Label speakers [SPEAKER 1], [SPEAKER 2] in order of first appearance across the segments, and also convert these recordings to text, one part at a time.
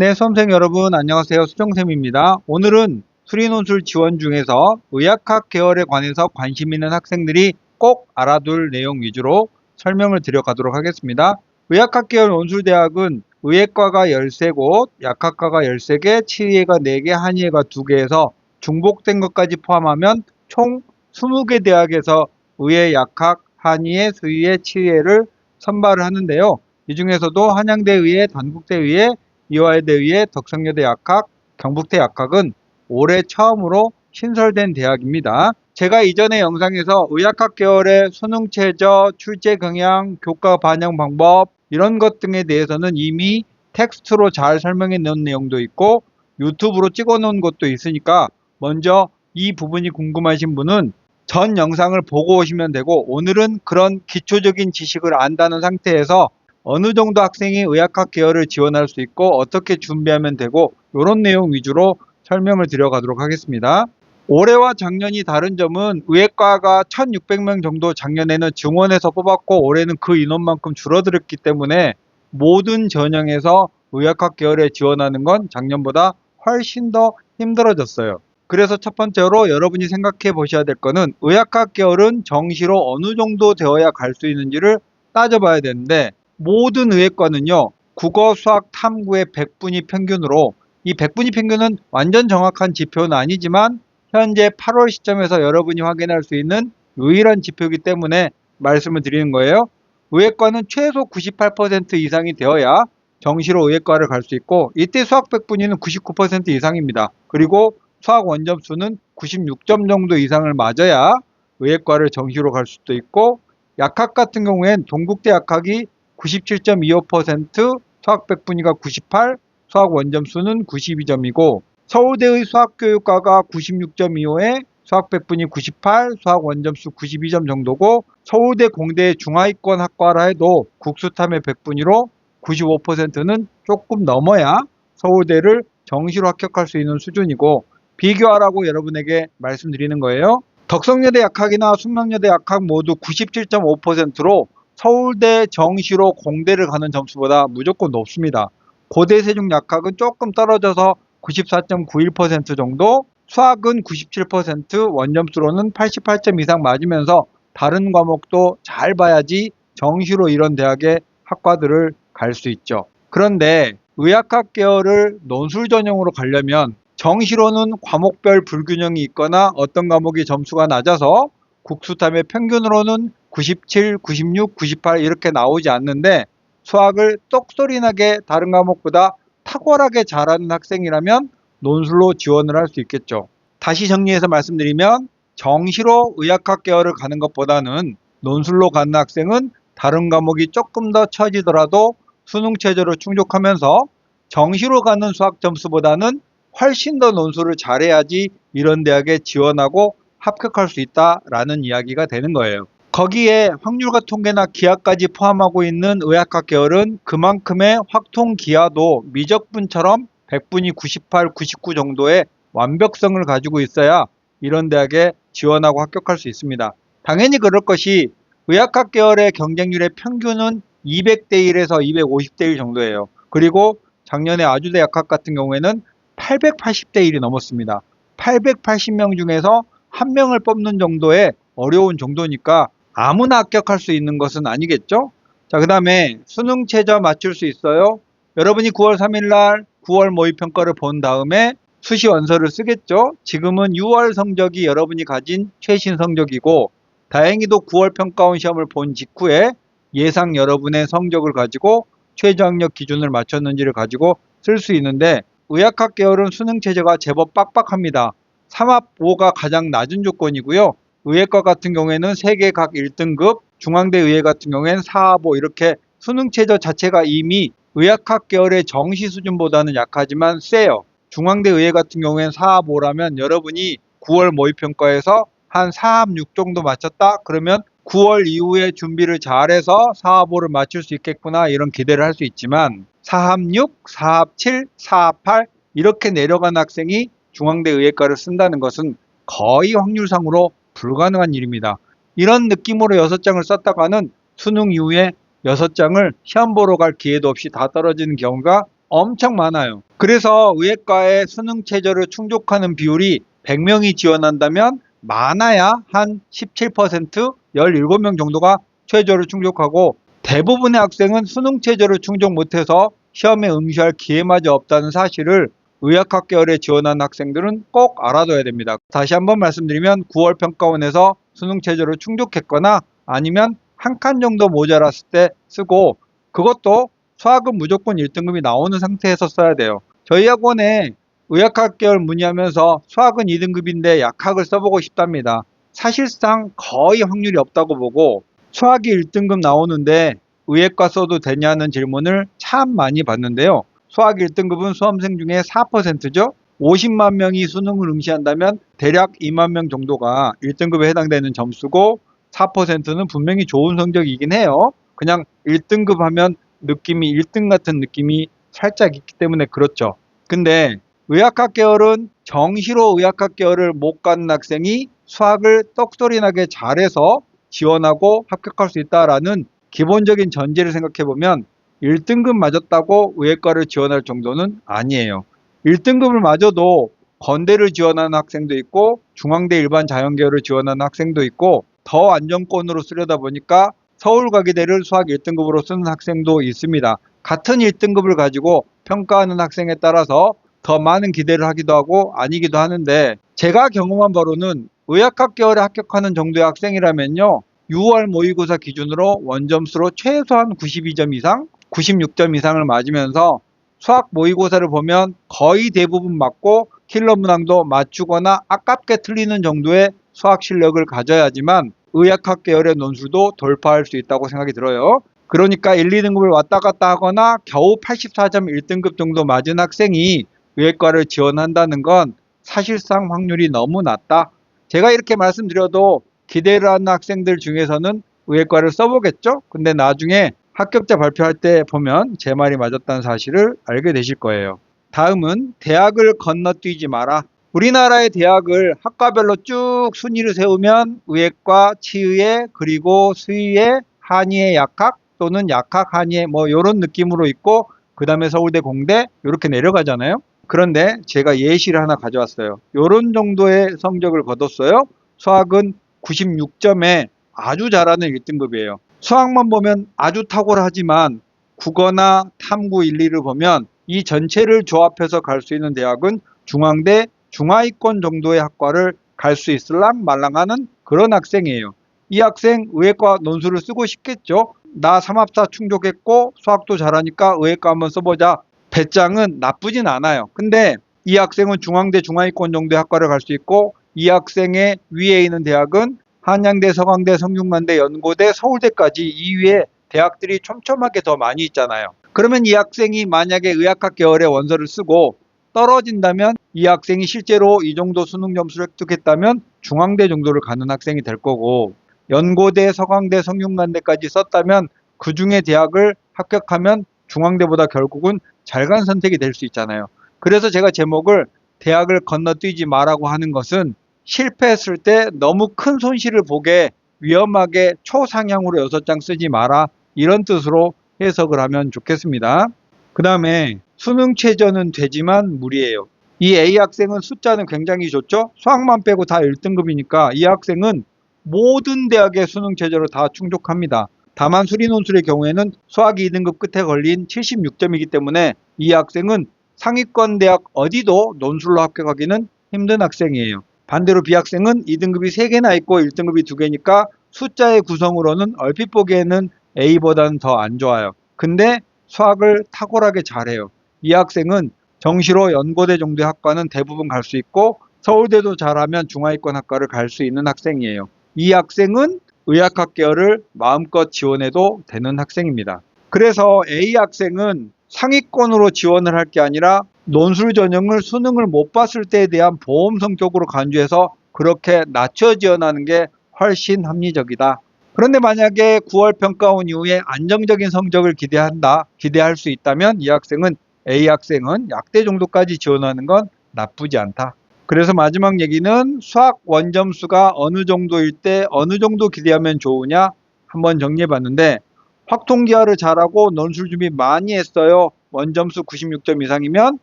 [SPEAKER 1] 네, 수험생 여러분 안녕하세요. 수정쌤입니다. 오늘은 수리논술 지원 중에서 의학학 계열에 관해서 관심 있는 학생들이 꼭 알아둘 내용 위주로 설명을 드려가도록 하겠습니다. 의학학 계열 논술대학은 의학과가 13곳, 약학과가 13개, 치의회가 4개, 한의회가 2개에서 중복된 것까지 포함하면 총 20개 대학에서 의회, 약학, 한의회, 수의회, 치의회를 선발을 하는데요. 이 중에서도 한양대의회, 단국대의회, 이화여대의회, 덕성여대 약학, 경북대 약학은 올해 처음으로 신설된 대학입니다. 제가 이전의 영상에서 의학학 계열의 수능 최저, 출제 경향, 교과 반영 방법 이런 것 등에 대해서는 이미 텍스트로 잘 설명해 놓은 내용도 있고 유튜브로 찍어 놓은 것도 있으니까 먼저 이 부분이 궁금하신 분은 전 영상을 보고 오시면 되고 오늘은 그런 기초적인 지식을 안다는 상태에서 어느 정도 학생이 의학학 계열을 지원할 수 있고 어떻게 준비하면 되고 이런 내용 위주로 설명을 드려가도록 하겠습니다. 올해와 작년이 다른 점은 의학과가 1600명 정도 작년에는 증원에서 뽑았고 올해는 그 인원만큼 줄어들었기 때문에 모든 전형에서 의학학 계열에 지원하는 건 작년보다 훨씬 더 힘들어졌어요. 그래서 첫 번째로 여러분이 생각해 보셔야 될 거는 의학학 계열은 정시로 어느 정도 되어야 갈 수 있는지를 따져봐야 되는데 모든 의학과는요 국어, 수학, 탐구의 100분위 평균으로 이 100분위 평균은 완전 정확한 지표는 아니지만 현재 8월 시점에서 여러분이 확인할 수 있는 유일한 지표이기 때문에 말씀을 드리는 거예요. 의학과는 최소 98% 이상이 되어야 정시로 의학과를 갈 수 있고 이때 수학 100분위는 99% 이상입니다. 그리고 수학 원점수는 96점 정도 이상을 맞아야 의학과를 정시로 갈 수도 있고 약학 같은 경우엔 동국대 약학이 97.25% 수학 100분위가 98, 수학 원점수는 92점이고 서울대의 수학교육과가 96.25에 수학 100분위 98, 수학 원점수 92점 정도고 서울대 공대 중하위권 학과라 해도 국수탐의 100분위로 95%는 조금 넘어야 서울대를 정시로 합격할 수 있는 수준이고 비교하라고 여러분에게 말씀드리는 거예요. 덕성여대 약학이나 숙명여대 약학 모두 97.5%로 서울대 정시로 공대를 가는 점수보다 무조건 높습니다. 고대 세종 약학은 조금 떨어져서 94.91% 정도, 수학은 97%, 원점수로는 88점 이상 맞으면서 다른 과목도 잘 봐야지 정시로 이런 대학의 학과들을 갈 수 있죠. 그런데 의학학 계열을 논술 전형으로 가려면 정시로는 과목별 불균형이 있거나 어떤 과목이 점수가 낮아서 국수탐의 평균으로는 97, 96, 98 이렇게 나오지 않는데 수학을 똑소리나게 다른 과목보다 탁월하게 잘하는 학생이라면 논술로 지원을 할 수 있겠죠. 다시 정리해서 말씀드리면 정시로 의학학 계열을 가는 것보다는 논술로 가는 학생은 다른 과목이 조금 더 처지더라도 수능 체제로 충족하면서 정시로 가는 수학 점수보다는 훨씬 더 논술을 잘해야지 이런 대학에 지원하고 합격할 수 있다라는 이야기가 되는 거예요. 거기에 확률과 통계나 기하까지 포함하고 있는 의학학 계열은 그만큼의 확통 기하도 미적분처럼 100분이 98, 99 정도의 완벽성을 가지고 있어야 이런 대학에 지원하고 합격할 수 있습니다. 당연히 그럴 것이 의학학 계열의 경쟁률의 평균은 200대 1에서 250대 1 정도예요. 그리고 작년에 아주대 약학 같은 경우에는 880대 1이 넘었습니다. 880명 중에서 한 명을 뽑는 정도의 어려운 정도니까 아무나 합격할 수 있는 것은 아니겠죠? 자, 그 다음에 수능 최저 맞출 수 있어요. 여러분이 9월 3일날 9월 모의평가를 본 다음에 수시 원서를 쓰겠죠? 지금은 6월 성적이 여러분이 가진 최신 성적이고 다행히도 9월 평가원 시험을 본 직후에 예상 여러분의 성적을 가지고 최저학력 기준을 맞췄는지를 가지고 쓸 수 있는데 의학학 계열은 수능 체제가 제법 빡빡합니다. 3합 5가 가장 낮은 조건이고요. 의학과 같은 경우에는 3개 각 1등급, 중앙대 의회 같은 경우에는 4합 5 이렇게 수능 체제 자체가 이미 의학학 계열의 정시 수준보다는 약하지만 세요. 중앙대 의회 같은 경우에는 4합 5라면 여러분이 9월 모의평가에서 한 4합 6 정도 맞췄다? 그러면 9월 이후에 준비를 잘해서 4합 5를 맞출 수 있겠구나 이런 기대를 할 수 있지만 4합 6, 4합 7, 4합 8 이렇게 내려간 학생이 중앙대 의학과를 쓴다는 것은 거의 확률상으로 불가능한 일입니다. 이런 느낌으로 6장을 썼다가는 수능 이후에 6장을 시험 보러 갈 기회도 없이 다 떨어지는 경우가 엄청 많아요. 그래서 의예과의 수능 최저를 충족하는 비율이 100명이 지원한다면 많아야 한 17%, 17명 정도가 최저를 충족하고 대부분의 학생은 수능 최저를 충족 못해서 시험에 응시할 기회마저 없다는 사실을 의학학 계열에 지원한 학생들은 꼭 알아둬야 됩니다. 다시 한번 말씀드리면 9월 평가원에서 수능 최저를 충족했거나 아니면 한 칸 정도 모자랐을 때 쓰고 그것도 수학은 무조건 1등급이 나오는 상태에서 써야 돼요. 저희 학원에 의학학 계열 문의하면서 수학은 2등급인데 약학을 써보고 싶답니다. 사실상 거의 확률이 없다고 보고 수학이 1등급 나오는데 의예과 써도 되냐는 질문을 참 많이 받는데요. 수학 1등급은 수험생 중에 4%죠. 50만 명이 수능을 응시한다면 대략 2만 명 정도가 1등급에 해당되는 점수고 4%는 분명히 좋은 성적이긴 해요. 그냥 1등급 하면 느낌이 1등 같은 느낌이 살짝 있기 때문에 그렇죠. 근데 의학학 계열은 정시로 의학학 계열을 못 가는 학생이 수학을 떡소리 나게 잘해서 지원하고 합격할 수 있다라는 기본적인 전제를 생각해 보면 1등급 맞았다고 의예과를 지원할 정도는 아니에요. 1등급을 맞아도 건대를 지원하는 학생도 있고 중앙대 일반 자연계열을 지원하는 학생도 있고 더 안정권으로 쓰려다 보니까 서울과기대를 수학 1등급으로 쓰는 학생도 있습니다. 같은 1등급을 가지고 평가하는 학생에 따라서 더 많은 기대를 하기도 하고 아니기도 하는데 제가 경험한 바로는 의학학 계열에 합격하는 정도의 학생이라면요. 6월 모의고사 기준으로 원점수로 최소한 92점 이상, 96점 이상을 맞으면서 수학 모의고사를 보면 거의 대부분 맞고 킬러 문항도 맞추거나 아깝게 틀리는 정도의 수학 실력을 가져야지만 의학학 계열의 논술도 돌파할 수 있다고 생각이 들어요. 그러니까 1, 2등급을 왔다 갔다 하거나 겨우 84점 1등급 정도 맞은 학생이 의예과를 지원한다는 건 사실상 확률이 너무 낮다. 제가 이렇게 말씀드려도 기대를 하는 학생들 중에서는 의예과를 써보겠죠? 근데 나중에 합격자 발표할 때 보면 제 말이 맞았다는 사실을 알게 되실 거예요. 다음은 대학을 건너뛰지 마라. 우리나라의 대학을 학과별로 쭉 순위를 세우면 의예과, 치의회, 그리고 수의회, 한의회 약학 또는 약학 한의회 뭐 이런 느낌으로 있고 그 다음에 서울대 공대 이렇게 내려가잖아요. 그런데 제가 예시를 하나 가져왔어요. 이런 정도의 성적을 거뒀어요. 수학은 96점에 아주 잘하는 1등급이에요. 수학만 보면 아주 탁월하지만 국어나 탐구 1, 2를 보면 이 전체를 조합해서 갈 수 있는 대학은 중앙대 중하위권 정도의 학과를 갈 수 있을랑 말랑하는 그런 학생이에요. 이 학생 의예과 논술을 쓰고 싶겠죠. 나 삼합사 충족했고 수학도 잘하니까 의예과 한번 써보자. 배짱은 나쁘진 않아요. 근데 이 학생은 중앙대 중하위권 정도의 학과를 갈 수 있고 이 학생의 위에 있는 대학은 한양대, 서강대, 성균관대, 연고대, 서울대까지 이 위에 대학들이 촘촘하게 더 많이 있잖아요. 그러면 이 학생이 만약에 의학학 계열의 원서를 쓰고 떨어진다면 이 학생이 실제로 이 정도 수능 점수를 획득했다면 중앙대 정도를 가는 학생이 될 거고 연고대, 서강대, 성균관대까지 썼다면 그 중에 대학을 합격하면 중앙대보다 결국은 잘 간 선택이 될 수 있잖아요. 그래서 제가 제목을 대학을 건너뛰지 마라고 하는 것은 실패했을 때 너무 큰 손실을 보게 위험하게 초상향으로 6장 쓰지 마라 이런 뜻으로 해석을 하면 좋겠습니다. 그 다음에 수능 최저는 되지만 무리예요. 이 A 학생은 숫자는 굉장히 좋죠. 수학만 빼고 다 1등급이니까 이 학생은 모든 대학의 수능 최저를 다 충족합니다. 다만 수리논술의 경우에는 수학 2등급 끝에 걸린 76점이기 때문에 이 학생은 상위권 대학 어디도 논술로 합격하기는 힘든 학생이에요. 반대로 B 학생은 2등급이 3개나 있고 1등급이 2개니까 숫자의 구성으로는 얼핏 보기에는 A보다는 더 안 좋아요. 근데 수학을 탁월하게 잘해요. 이 학생은 정시로 연고대 정도의 학과는 대부분 갈 수 있고 서울대도 잘하면 중하위권 학과를 갈 수 있는 학생이에요. 이 학생은 의학학 계열을 마음껏 지원해도 되는 학생입니다. 그래서 A 학생은 상위권으로 지원을 할 게 아니라 논술 전형을 수능을 못 봤을 때에 대한 보험 성격으로 간주해서 그렇게 낮춰 지원하는 게 훨씬 합리적이다. 그런데 만약에 9월 평가 온 이후에 안정적인 성적을 기대한다, 기대할 수 있다면 이 학생은 A 학생은 약대 정도까지 지원하는 건 나쁘지 않다. 그래서 마지막 얘기는 수학 원점수가 어느 정도일 때 어느 정도 기대하면 좋으냐 한번 정리해 봤는데 확통기하를 잘하고 논술 준비 많이 했어요. 원점수 96점 이상이면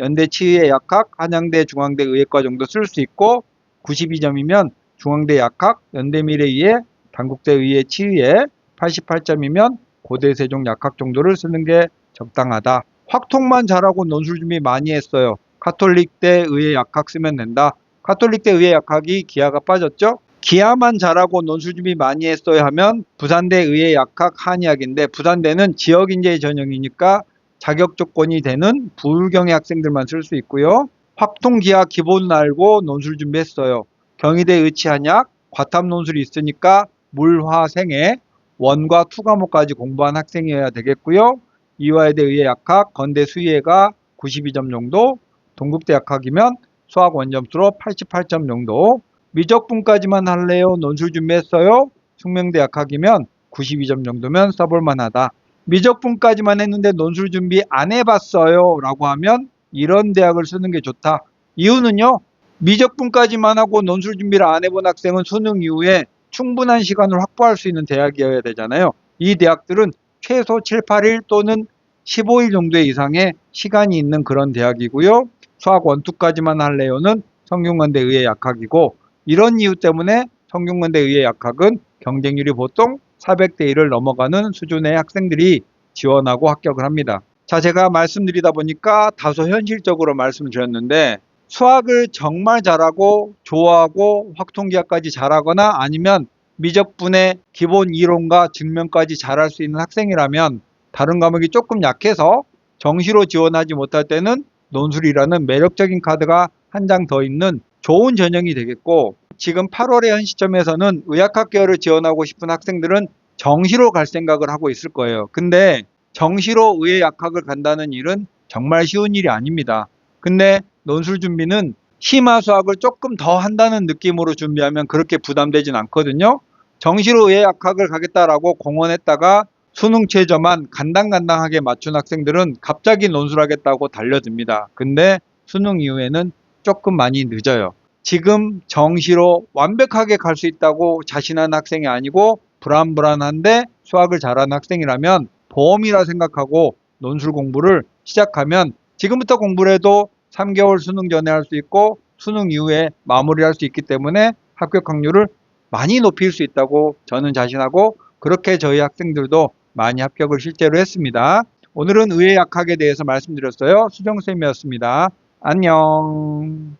[SPEAKER 1] 연대 치의의 약학, 한양대, 중앙대 의예과 정도 쓸 수 있고 92점이면 중앙대 약학, 연대 미래의예, 단국대 의예 치의에 88점이면 고대 세종 약학 정도를 쓰는 게 적당하다. 확통만 잘하고 논술 준비 많이 했어요. 카톨릭대 의예 약학 쓰면 된다. 카톨릭대 의예 약학이 기하가 빠졌죠? 기하만 잘하고 논술 준비 많이 했어야 하면 부산대 의예 약학 한의학인데 부산대는 지역인재 전형이니까 자격 조건이 되는 부울경의 학생들만 쓸 수 있고요. 확통기하 기본 알고 논술 준비했어요. 경희대 의치한약 과탐 논술이 있으니까 물화생에 원과 투 과목까지 공부한 학생이어야 되겠고요. 이화여대 의예 약학, 건대 수의회가 92점 정도, 동국대 약학이면 수학 원점수로 88점 정도, 미적분까지만 할래요? 논술 준비했어요? 숙명대 약학이면 92점 정도면 써볼만하다. 미적분까지만 했는데 논술 준비 안 해봤어요 라고 하면 이런 대학을 쓰는 게 좋다. 이유는요. 미적분까지만 하고 논술 준비를 안 해본 학생은 수능 이후에 충분한 시간을 확보할 수 있는 대학이어야 되잖아요. 이 대학들은 최소 7, 8일 또는 15일 정도의 이상의 시간이 있는 그런 대학이고요. 수학 원투까지만 할래요는 성균관대 의예 약학이고 이런 이유 때문에 성균관대 의예 약학은 경쟁률이 보통 400대 1을 넘어가는 수준의 학생들이 지원하고 합격을 합니다. 자, 제가 말씀드리다 보니까 다소 현실적으로 말씀을 드렸는데 수학을 정말 잘하고 좋아하고 확통기하까지 잘하거나 아니면 미적분의 기본 이론과 증명까지 잘할 수 있는 학생이라면 다른 과목이 조금 약해서 정시로 지원하지 못할 때는 논술이라는 매력적인 카드가 한 장 더 있는 좋은 전형이 되겠고 지금 8월의 현 시점에서는 의학학 계열을 지원하고 싶은 학생들은 정시로 갈 생각을 하고 있을 거예요. 근데 정시로 의예약학을 간다는 일은 정말 쉬운 일이 아닙니다. 근데 논술 준비는 심화 수학을 조금 더 한다는 느낌으로 준비하면 그렇게 부담되진 않거든요. 정시로 의예약학을 가겠다라고 공언했다가 수능 최저만 간당간당하게 맞춘 학생들은 갑자기 논술하겠다고 달려듭니다. 근데 수능 이후에는 조금 많이 늦어요. 지금 정시로 완벽하게 갈 수 있다고 자신한 학생이 아니고 불안불안한데 수학을 잘하는 학생이라면 보험이라 생각하고 논술 공부를 시작하면 지금부터 공부를 해도 3개월 수능 전에 할 수 있고 수능 이후에 마무리할 수 있기 때문에 합격 확률을 많이 높일 수 있다고 저는 자신하고 그렇게 저희 학생들도 많이 합격을 실제로 했습니다. 오늘은 의예약학에 대해서 말씀드렸어요. 수정쌤이었습니다. 안녕.